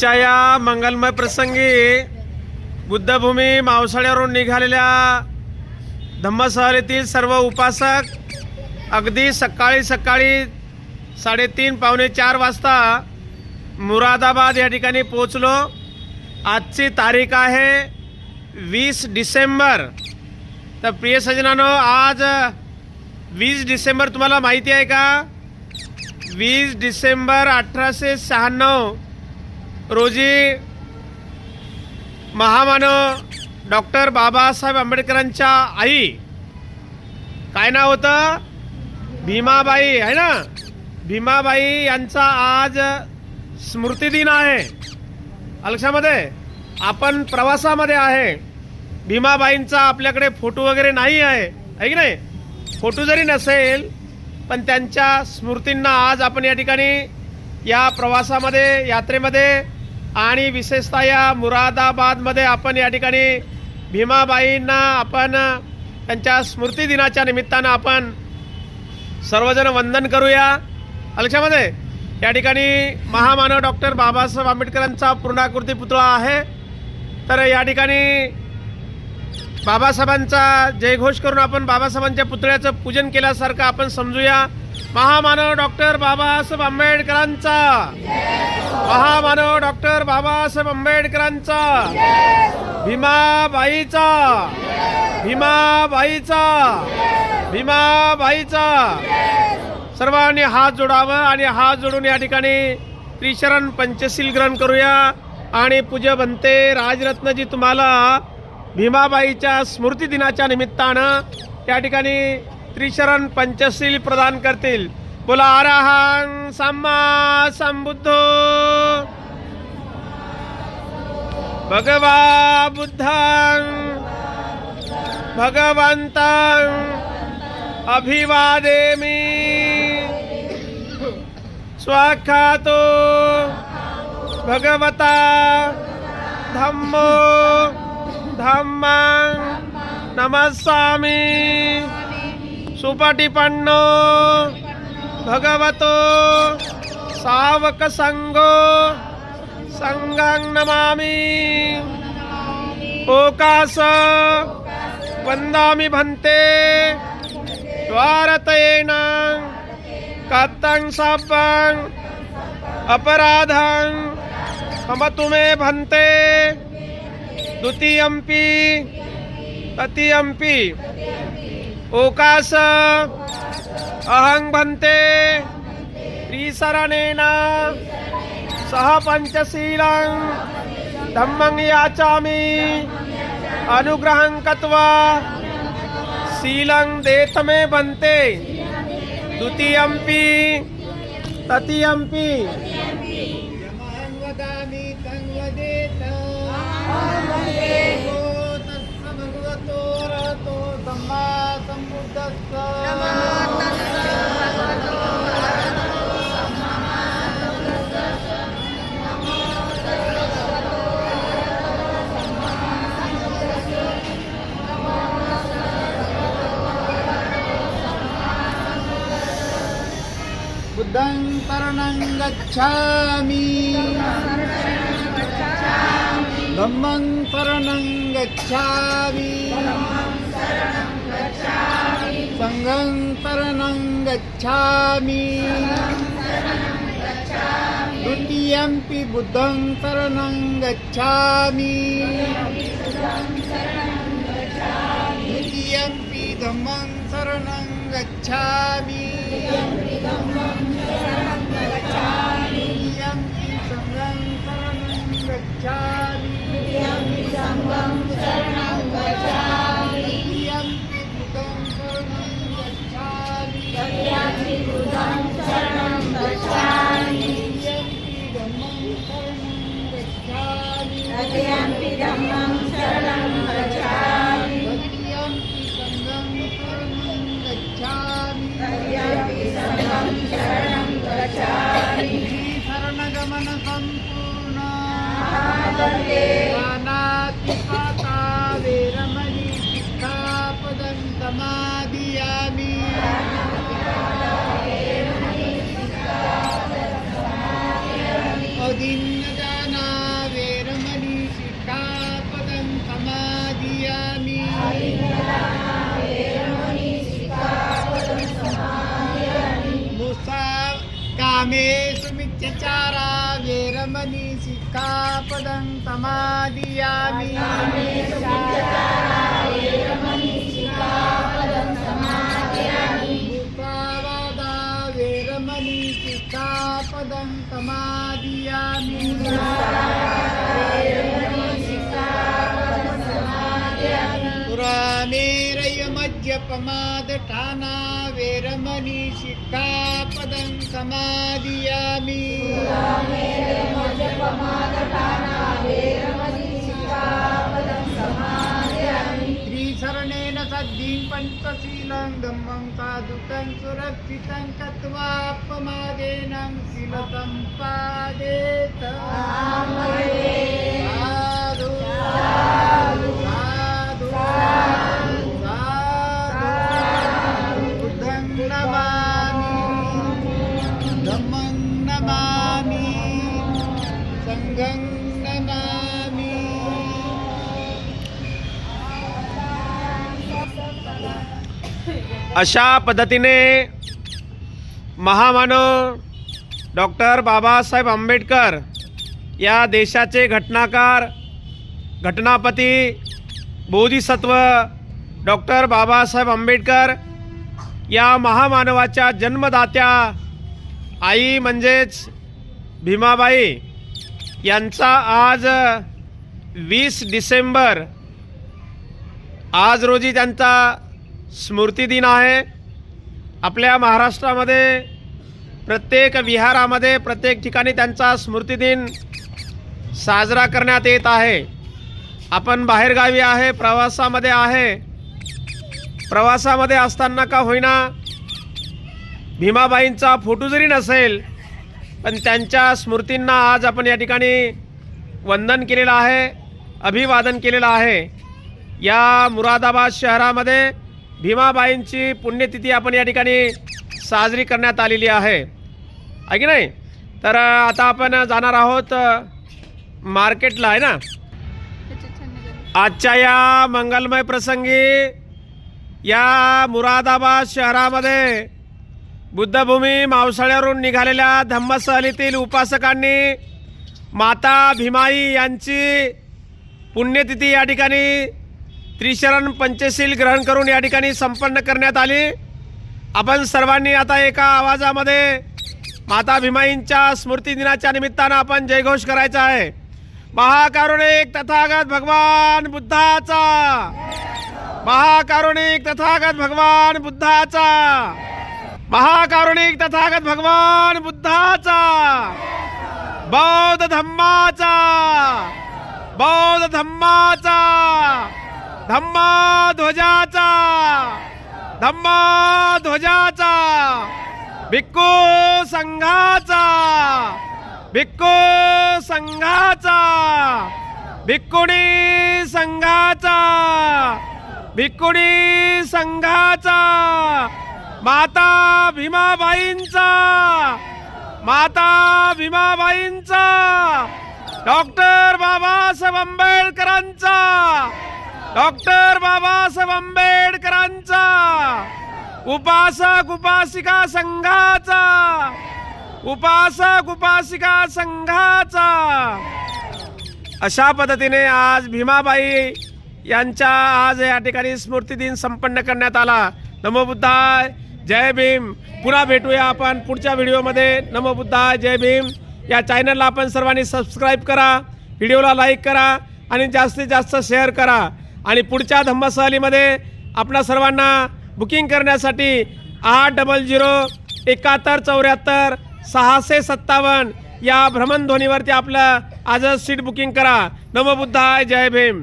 आजच्या या मंगलमय प्रसंगी बुद्धभूमी मावसाळ्यावरून निघालेल्या धम्मसहलीतील सर्व उपासक अगदी सकाळी सकाळी साडेतीन पावणे चार वाजता मुरादाबाद या ठिकाणी पोचलो आजची तारीख आहे वीस डिसेंबर. तर प्रिय सजनानो आज वीस डिसेंबर तुम्हाला माहिती आहे का? वीस डिसेंबर अठराशे शहाण्णव रोजी महामानव डॉक्टर बाबासाहेब आंबेडकरांच्या आई काय नाव होतं? भीमाबाई आहे ना? भीमाबाई यांचा आज स्मृतिदिन आहे. लक्षामध्ये आपण प्रवासामध्ये आहे. भीमाबाईंचा आपल्याकडे फोटो वगैरे नाही आहे. आहे की नाही? फोटो जरी नसेल पण त्यांच्या स्मृतींना आज आपण या ठिकाणी या प्रवासामध्ये यात्रेमध्ये आणि विशेषतः या मुरादाबादमध्ये आपण या ठिकाणी भीमाबाईंना आपण त्यांच्या स्मृतिदिनाच्या निमित्तानं आपण सर्वजण वंदन करूया. लक्षामध्ये या ठिकाणी महामानव डॉक्टर बाबासाहेब आंबेडकरांचा पूर्णाकृती पुतळा आहे. तर या ठिकाणी बाबासाहेबांचा जयघोष करून आपण बाबासाहेबांच्या पुतळ्याचं पूजन केल्यासारखं आपण समजूया. महामानव डॉक्टर बाबासाहेब आंबेडकरांचा. महामानव डॉक्टर बाबासाहेब आंबेडकरांचा. भीमाबाईचा. भीमाबाईचा. भीमाबाईचा. सर्वांनी हात जोडावं आणि हात जोडून या ठिकाणी त्रिशरण पंचशील ग्रहण करूया. आणि पूज्य बनते राजरत्नजी तुम्हाला भीमाबाईच्या स्मृतिदिनाच्या निमित्तानं त्या ठिकाणी त्रिशरण पंचशील प्रदान करतील. बोला आराहांग सम्मा संबुद्ध. भगवा बुद्धं अभिवादे मी स्वाख्यातो भगवता धम्मो. धम्मं नमस्सामि। सुपटिपन्नो भगवतो सावकसङ्गो सङ्गं नमामि। ओकास वन्दामि भन्ते। द्वारतेन कत्तं शापं अपराधं क्षमतु मे भन्ते। द्वितीयंपी तृतीयम्पि। ओकास अहं भन्ते। त्रिशरणेन सह पञ्चशीलं। धम्मं याचामि। अनुग्रहं कृत्वा शीलं देत मे भन्ते। द्वितीयम्पि तृतीयम्पि। यमहं वदामि बुद्धं शरणं गच्छामि धम्मं शरणं गच्छामि सङ्घं शरणं गच्छामि द्वितीयम्पि बुद्धं शरणं गच्छामि द्वितीयम्पि धम्मं शरणं गच्छामि Ciao. वन्दे नानातिपाता वेरमणि शिक्षापदं समादियामि उदिन्नदाना वेरमणि शिक्षापदं समादियामि मुसा कामेषु चचारा वेरमणि सिक्खापदं समादियामि भूतावादा वेरमणि सिक्खापदं समादियामि पुरामेरयमद्यपमादठाना वेरमणि सिक्खापदं समादियामि त्रिशरणेन सद्धिं पञ्चशीलं धम्मं साधुकं सुरक्षितं कत्वापमादेन शीलतं अशा पद्धतीने महामानव डॉक्टर बाबासाहेब आंबेडकर या देशाचे घटनाकार घटनापती बोधिसत्व डॉक्टर बाबासाहेब आंबेडकर या महामानवाच्या जन्मदात्या आई म्हणजेच भीमाबाई यांचा आज वीस डिसेंबर आज रोजी त्यांचा स्मृती दिन आहे. आपल्या महाराष्ट्रामध्ये प्रत्येक विहारामध्ये प्रत्येक ठिकाणी त्यांचा स्मृतिदिन साजरा करण्यात येत आहे. आपण बाहेरगावी आहे प्रवासामध्ये आहे. प्रवासामध्ये असताना का होईना भीमाबाईंचा फोटो जरी नसेल पण त्यांच्या स्मृतींना आज आपण या ठिकाणी वंदन केलेलं आहे अभिवादन केलेलं आहे. या मुरादाबाद शहरामध्ये भीमाबाईंची पुण्यतिथी आपण या ठिकाणी साजरी करण्यात आलेली आहे. आहे की नाही? तर आता आपण जाणार आहोत मार्केटला आहे ना? आजच्या या मंगलमय प्रसंगी या मुरादाबाद शहरामध्ये बुद्धभूमी मावसाळ्यावरून निघालेल्या धम्मसहलीतील उपासकांनी माता भीमाई यांची पुण्यतिथी या ठिकाणी त्रिशरण पंचशील ग्रहण करून या ठिकाणी संपन्न करण्यात आली. आपण सर्वांनी आता एका आवाजामध्ये माता भीमाईंच्या स्मृती दिनाच्या निमित्तानं आपण जयघोष करायचा आहे. महाकारुणिक तथागत भगवान बुद्धाचा. महाकारुणिक तथागत भगवान बुद्धाचा. महाकारुणिक तथागत भगवान बुद्धाचा. बौद्ध धम्माचा. बौद्ध धम्माचा. धम्मा ध्वजाचा धम्मा ध्वजाचा भिक्खू संघाचा भिक्खू संघाचा भिक्कुणी संघाचा भिक्कुणी संघाचा माता भीमाबाईंचा माता भीमाबाईंचा डॉक्टर बाबासाहेब आंबेडकरांचा डॉक्टर बाबासाहेब आंबेडकरांचा उपासक उपासिका संघाचा उपासक उपासिका संघाचा. अशा पद्धतीने आज भीमाबाई यांच्या आज या ठिकाणी स्मृती दिन संपन्न करण्यात आला. नमोबुद्धाय जय भीम. पुन्हा भेटूया आपण पुढच्या व्हिडिओमध्ये. नमोबुद्धाय जय भीम. या चॅनलला आपण सर्वांनी सबस्क्राईब करा व्हिडिओला लाईक करा आणि जास्तीत जास्त शेअर करा. आणि पुढच्या धम्मसहलीमध्ये आपल्या सर्वांना बुकिंग करण्यासाठी आठ डबल झिरो एकाहत्तर चौऱ्याहत्तर सहाशे सत्तावन्न या भ्रमणध्वनीवरती आपलं आजच सीट बुकिंग करा. नमबुद्धाय जय भीम.